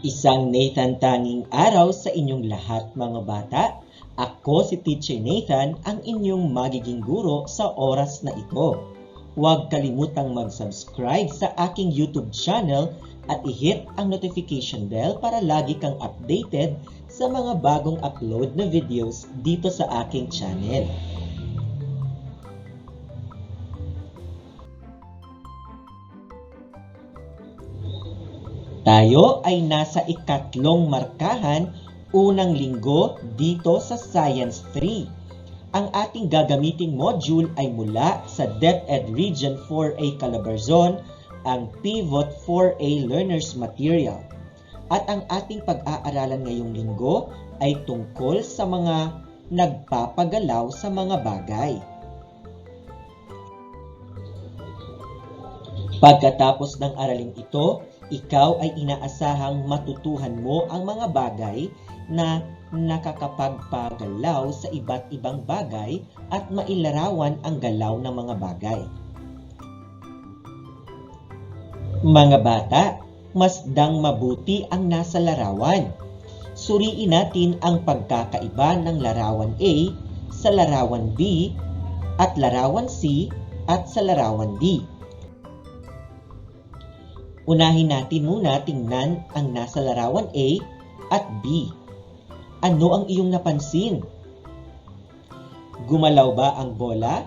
Isang Nathan tanging araw sa inyong lahat mga bata. Ako si Teacher Nathan, ang inyong magiging guro sa oras na ito. Huwag kalimutang mag-subscribe sa aking YouTube channel at i-hit ang notification bell para lagi kang updated sa mga bagong upload na videos dito sa aking channel. Tayo ay nasa ikatlong markahan, unang linggo dito sa Science 3. Ang ating gagamiting module ay mula sa DepEd Region 4A Calabarzon, ang Pivot 4A Learners Material. At ang ating pag-aaralan ngayong linggo ay tungkol sa mga nagpapagalaw sa mga bagay. Pagkatapos ng araling ito, ikaw ay inaasahang matutuhan mo ang mga bagay na nakakapagpagalaw sa iba't ibang bagay at mailarawan ang galaw ng mga bagay. Mga bata, masdang mabuti ang nasa larawan. Suriin natin ang pagkakaiba ng larawan A sa larawan B at larawan C at sa larawan D. Unahin natin muna tingnan ang nasa larawan A at B. Ano ang iyong napansin? Gumalaw ba ang bola?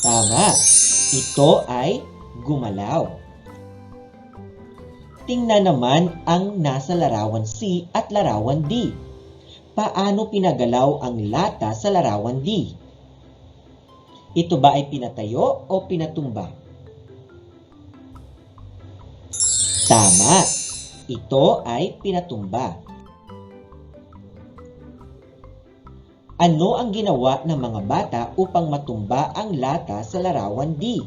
Tama. Ito ay gumalaw. Tingnan naman ang nasa larawan C at larawan D. Paano pinagalaw ang lata sa larawan D? Ito ba ay pinatayo o pinatumba? Tama. Ito ay pinatumba. Ano ang ginawa ng mga bata upang matumba ang lata sa larawan D?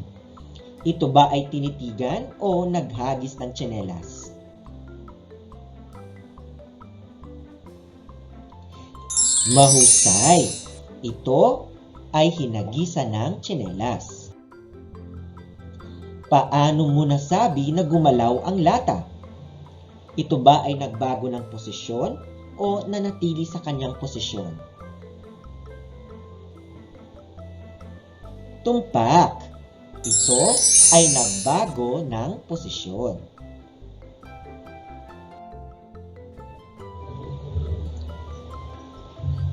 Ito ba ay tinitigan o naghagis ng tsinelas? Mahusay. Ito ay hinagisan ng tsinelas. Paano mo nasabi na gumalaw ang lata? Ito ba ay nagbago ng posisyon o nanatili sa kanyang posisyon? Tumpak. Ito ay nagbago ng posisyon.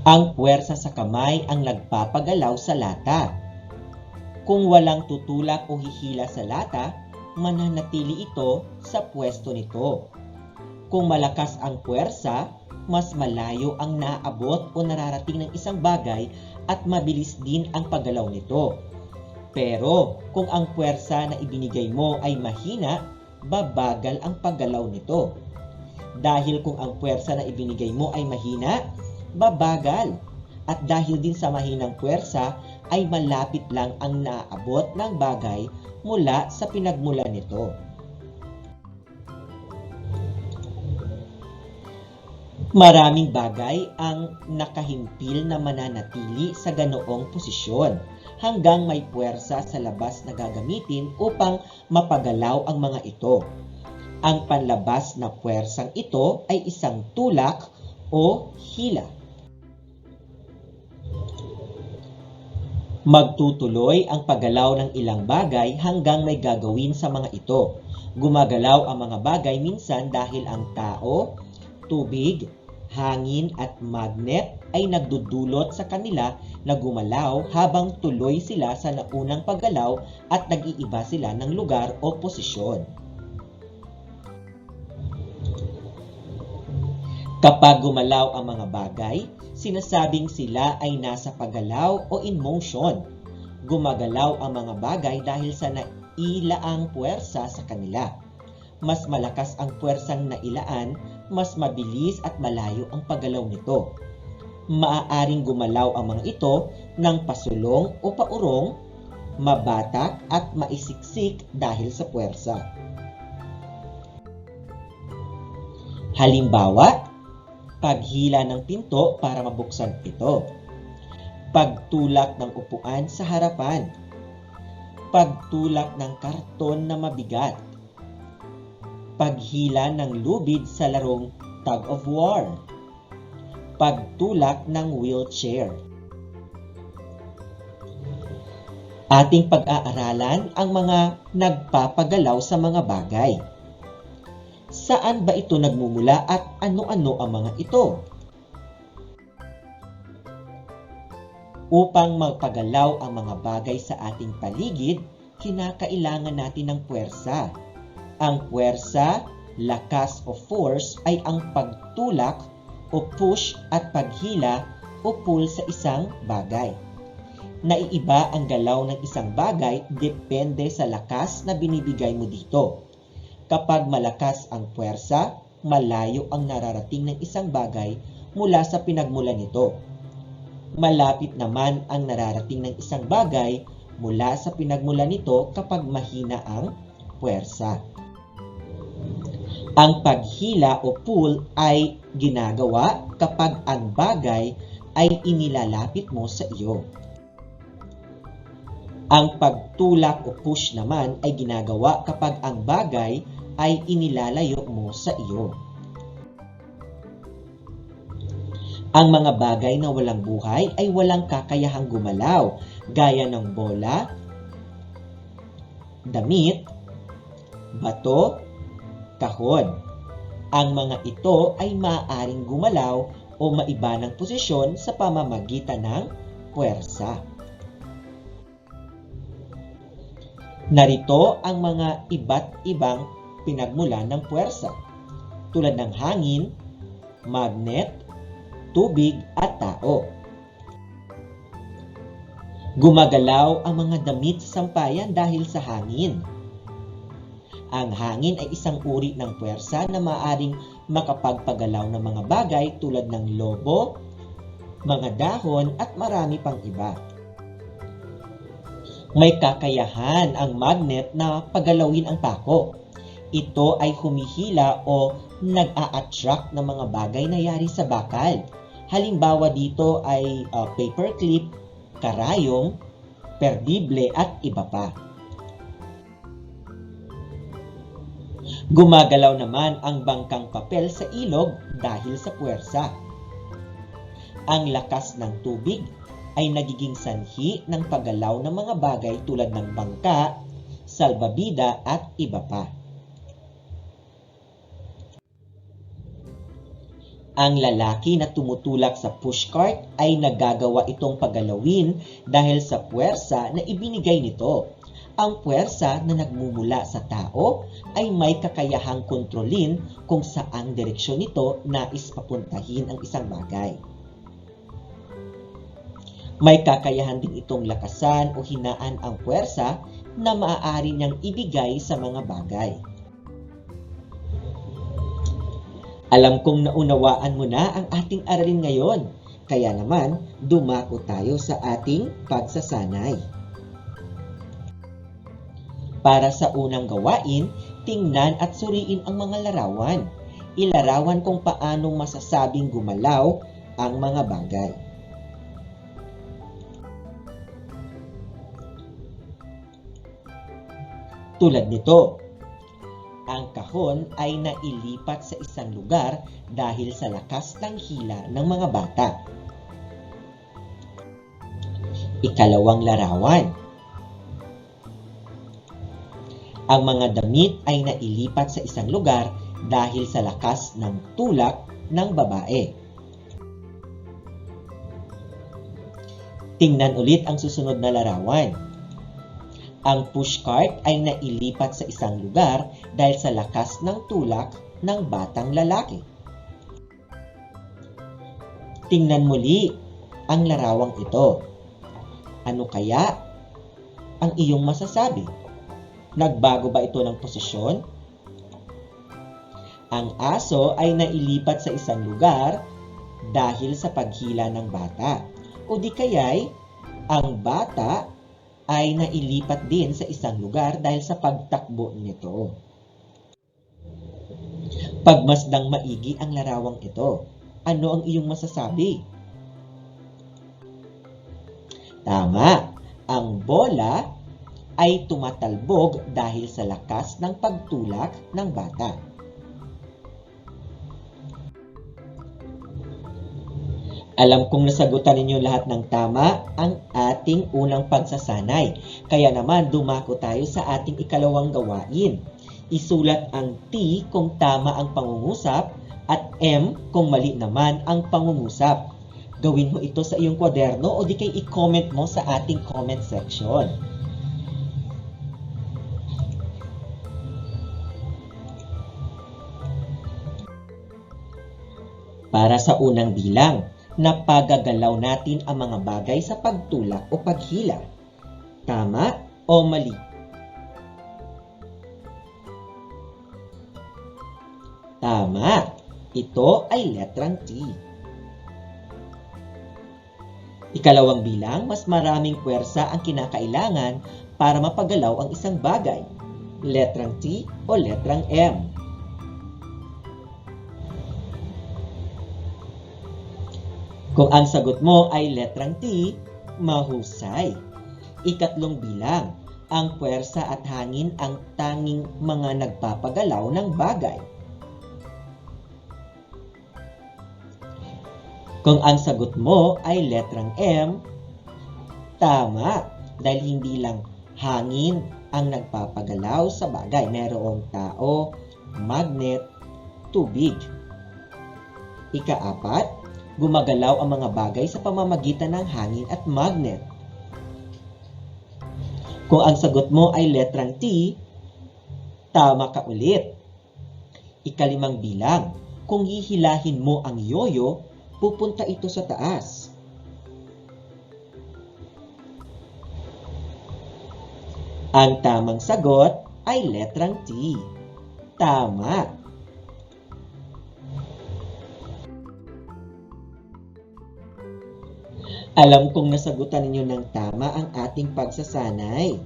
Ang puwersa sa kamay ang nagpapagalaw sa lata. Kung walang tutulak o hihila sa lata, mananatili ito sa pwesto nito. Kung malakas ang puwersa, mas malayo ang naabot o nararating ng isang bagay at mabilis din ang paggalaw nito. Pero kung ang puwersa na ibinigay mo ay mahina, babagal ang paggalaw nito. Dahil kung ang puwersa na ibinigay mo ay mahina, babagal. At dahil din sa mahinang puwersa, ay malapit lang ang naaabot ng bagay mula sa pinagmula nito. Maraming bagay ang nakahimpil na mananatili sa ganoong posisyon hanggang may puwersa sa labas na gagamitin upang mapagalaw ang mga ito. Ang panlabas na puwersang ito ay isang tulak o hila. Magtutuloy ang paggalaw ng ilang bagay hanggang may gagawin sa mga ito. Gumagalaw ang mga bagay minsan dahil ang tao, tubig, hangin at magnet ay nagdudulot sa kanila na gumalaw habang tuloy sila sa naunang paggalaw at nag-iiba sila ng lugar o posisyon. Kapag gumalaw ang mga bagay, sinasabing sila ay nasa paggalaw o in motion. Gumagalaw ang mga bagay dahil sa nailaang puwersa sa kanila. Mas malakas ang puwersang nailaan, mas mabilis at malayo ang paggalaw nito. Maaaring gumalaw ang mga ito ng pasulong o paurong mabatak at maisiksik dahil sa puwersa. Halimbawa, paghila ng pinto para mabuksan ito. Pagtulak ng upuan sa harapan. Pagtulak ng karton na mabigat. Paghila ng lubid sa larong tug of war. Pagtulak ng wheelchair. Ating pag-aaralan ang mga nagpapagalaw sa mga bagay. Saan ba ito nagmumula at ano-ano ang mga ito? Upang magpagalaw ang mga bagay sa ating paligid, kinakailangan natin ng puwersa. Ang puwersa, lakas o force ay ang pagtulak o push at paghila o pull sa isang bagay. Naiiba ang galaw ng isang bagay depende sa lakas na binibigay mo dito. Kapag malakas ang puwersa, malayo ang nararating ng isang bagay mula sa pinagmulan nito. Malapit naman ang nararating ng isang bagay mula sa pinagmulan nito kapag mahina ang puwersa. Ang paghila o pull ay ginagawa kapag ang bagay ay inilalapit mo sa iyo. Ang pagtulak o push naman ay ginagawa kapag ang bagay ay inilalayo mo sa iyo. Ang mga bagay na walang buhay ay walang kakayahang gumalaw, gaya ng bola, damit, bato, kahon. Ang mga ito ay maaaring gumalaw o maiba ng posisyon sa pamamagitan ng puwersa. Narito ang mga iba't ibang pinagmulan ng puwersa tulad ng hangin, magnet, tubig at tao. Gumagalaw ang mga damit sa sampayan dahil sa hangin. Ang hangin ay isang uri ng puwersa na maaring makapagpagalaw ng mga bagay tulad ng lobo, mga dahon at marami pang iba. May kakayahan ang magnet na pagalawin ang pako. Ito ay humihila o nag-a-attract ng mga bagay na yari sa bakal. Halimbawa dito ay uh, paperclip, karayom, perdible at iba pa. Gumagalaw naman ang bangkang papel sa ilog dahil sa puwersa. Ang lakas ng tubig ay nagiging sanhi ng paggalaw ng mga bagay tulad ng bangka, salbabida at iba pa. Ang lalaki na tumutulak sa pushcart ay nagagawa itong pagalawin dahil sa puwersa na ibinigay nito. Ang puwersa na nagmumula sa tao ay may kakayahang kontrolin kung saang direksyon nito nais papuntahin ang isang bagay. May kakayahan din itong lakasan o hinaan ang puwersa na maaari niyang ibigay sa mga bagay. Alam kong naunawaan mo na ang ating aralin ngayon, kaya naman dumako tayo sa ating pagsasanay. Para sa unang gawain, tingnan at suriin ang mga larawan. Ilarawan kung paano masasabing gumalaw ang mga bagay. Tulad nito, ang kahon ay nailipat sa isang lugar dahil sa lakas ng hila ng mga bata. Ikalawang larawan. Ang mga damit ay nailipat sa isang lugar dahil sa lakas ng tulak ng babae. Tingnan ulit ang susunod na larawan. Ang pushcart ay nailipat sa isang lugar dahil sa lakas ng tulak ng batang lalaki. Tingnan muli ang larawang ito. Ano kaya ang iyong masasabi? Nagbago ba ito ng posisyon? Ang aso ay nailipat sa isang lugar dahil sa paghila ng bata. O di kaya'y ang bata ay nailipat din sa isang lugar dahil sa pagtakbo nito. Pagmasdang maigi ang larawang ito. Ano ang iyong masasabi? Tama, ang bola ay tumatalbog dahil sa lakas ng pagtulak ng bata. Alam kong nasagutan ninyo lahat ng tama ang ating unang pagsasanay. Kaya naman dumako tayo sa ating ikalawang gawain. Isulat ang T kung tama ang pangungusap at M kung mali naman ang pangungusap. Gawin mo ito sa iyong kwaderno o di kay i-comment mo sa ating comment section. Para sa unang bilang, napagagalaw natin ang mga bagay sa pagtulak o paghila. Tama o mali? Tama. Ito ay letrang T. Ikalawang bilang, mas maraming puwersa ang kinakailangan para mapagalaw ang isang bagay. Letrang T o letrang M. Kung ang sagot mo ay letrang T, mahusay. Ikatlong bilang, ang puwersa at hangin ang tanging mga nagpapagalaw ng bagay. Kung ang sagot mo ay letrang M, tama dahil hindi lang hangin ang nagpapagalaw sa bagay. Merong tao, magnet, tubig. Ikaapat, gumagalaw ang mga bagay sa pamamagitan ng hangin at magnet. Kung ang sagot mo ay letrang T, tama ka ulit. Ikalimang bilang, kung hihilahin mo ang yoyo, pupunta ito sa taas. Ang tamang sagot ay letrang T. Tama. Alam kong nasagutan ninyo ng tama ang ating pagsasanay.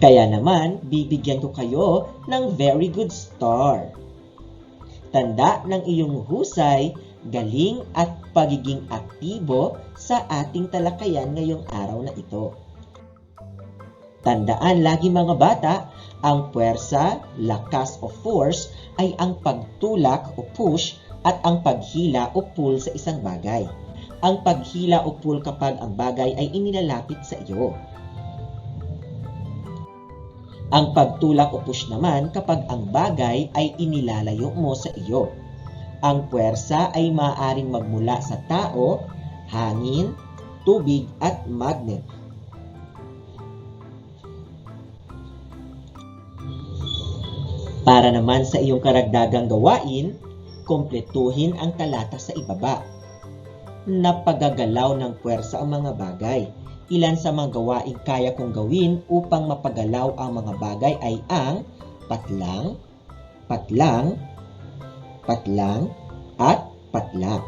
Kaya naman, bibigyan ko kayo ng very good star. Tanda ng iyong husay, galing at pagiging aktibo sa ating talakayan ngayong araw na ito. Tandaan lagi mga bata, ang puwersa, lakas o force ay ang pagtulak o push at ang paghila o pull sa isang bagay. Ang paghila o pull kapag ang bagay ay inilalapit sa iyo. Ang pagtulak o push naman kapag ang bagay ay inilalayo mo sa iyo. Ang puwersa ay maaaring magmula sa tao, hangin, tubig at magnet. Para naman sa iyong karagdagang gawain, kumpletuhin ang talata sa ibaba. Napagagalaw ng puwersa ang mga bagay. Ilan sa mga gawaing kaya kong gawin upang mapagalaw ang mga bagay ay ang patlang, patlang, patlang, at patlang.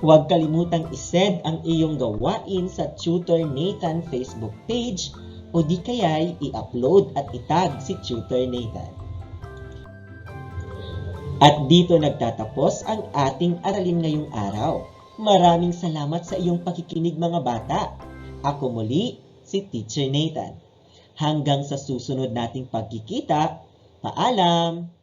Huwag kalimutang isend ang iyong gawain sa Tutor Nathan Facebook page o di kaya'y i-upload at itag si Tutor Nathan. At dito nagtatapos ang ating aralin ngayong araw. Maraming salamat sa iyong pakikinig mga bata. Ako muli, si Teacher Nathan. Hanggang sa susunod nating pagkikita, paalam!